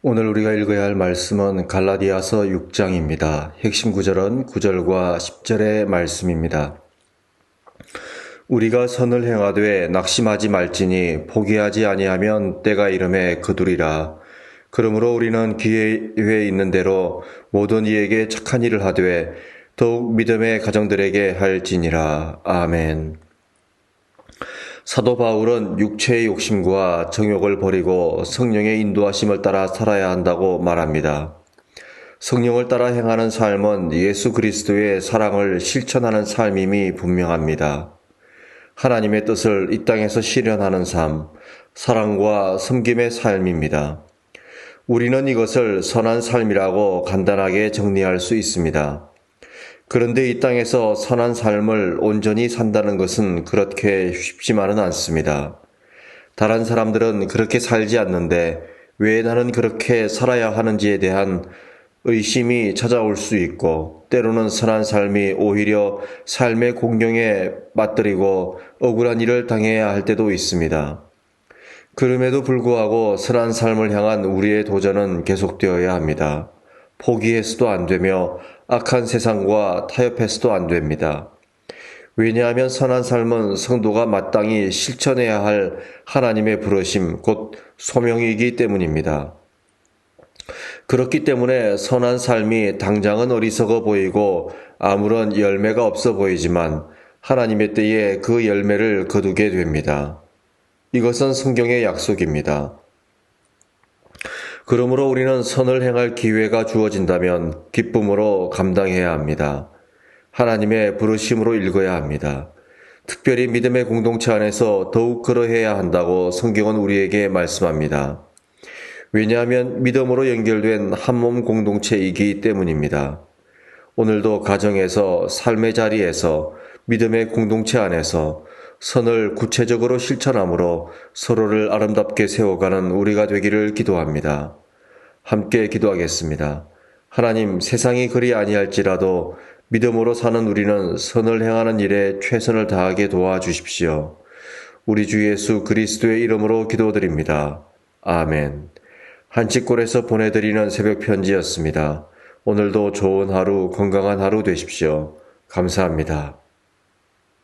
오늘 우리가 읽어야 할 말씀은 갈라디아서 6장입니다. 핵심 구절은 9절과 10절의 말씀입니다. 우리가 선을 행하되 낙심하지 말지니 포기하지 아니하면 때가 이름에 거두리라. 그러므로 우리는 기회에 있는 대로 모든 이에게 착한 일을 하되 더욱 믿음의 가정들에게 할지니라. 아멘. 사도 바울은 육체의 욕심과 정욕을 버리고 성령의 인도하심을 따라 살아야 한다고 말합니다. 성령을 따라 행하는 삶은 예수 그리스도의 사랑을 실천하는 삶임이 분명합니다. 하나님의 뜻을 이 땅에서 실현하는 삶, 사랑과 섬김의 삶입니다. 우리는 이것을 선한 삶이라고 간단하게 정리할 수 있습니다. 그런데 이 땅에서 선한 삶을 온전히 산다는 것은 그렇게 쉽지만은 않습니다. 다른 사람들은 그렇게 살지 않는데 왜 나는 그렇게 살아야 하는지에 대한 의심이 찾아올 수 있고 때로는 선한 삶이 오히려 삶의 공경에 맞들이고 억울한 일을 당해야 할 때도 있습니다. 그럼에도 불구하고 선한 삶을 향한 우리의 도전은 계속되어야 합니다. 포기해서도 안 되며 악한 세상과 타협해서도 안 됩니다. 왜냐하면 선한 삶은 성도가 마땅히 실천해야 할 하나님의 부르심, 곧 소명이기 때문입니다. 그렇기 때문에 선한 삶이 당장은 어리석어 보이고 아무런 열매가 없어 보이지만 하나님의 때에 그 열매를 거두게 됩니다. 이것은 성경의 약속입니다. 그러므로 우리는 선을 행할 기회가 주어진다면 기쁨으로 감당해야 합니다. 하나님의 부르심으로 읽어야 합니다. 특별히 믿음의 공동체 안에서 더욱 그러해야 한다고 성경은 우리에게 말씀합니다. 왜냐하면 믿음으로 연결된 한 몸 공동체이기 때문입니다. 오늘도 가정에서 삶의 자리에서 믿음의 공동체 안에서 선을 구체적으로 실천함으로 서로를 아름답게 세워가는 우리가 되기를 기도합니다. 함께 기도하겠습니다. 하나님, 세상이 그리 아니할지라도 믿음으로 사는 우리는 선을 행하는 일에 최선을 다하게 도와주십시오. 우리 주 예수 그리스도의 이름으로 기도드립니다. 아멘. 한치골에서 보내드리는 새벽 편지였습니다. 오늘도 좋은 하루, 건강한 하루 되십시오. 감사합니다.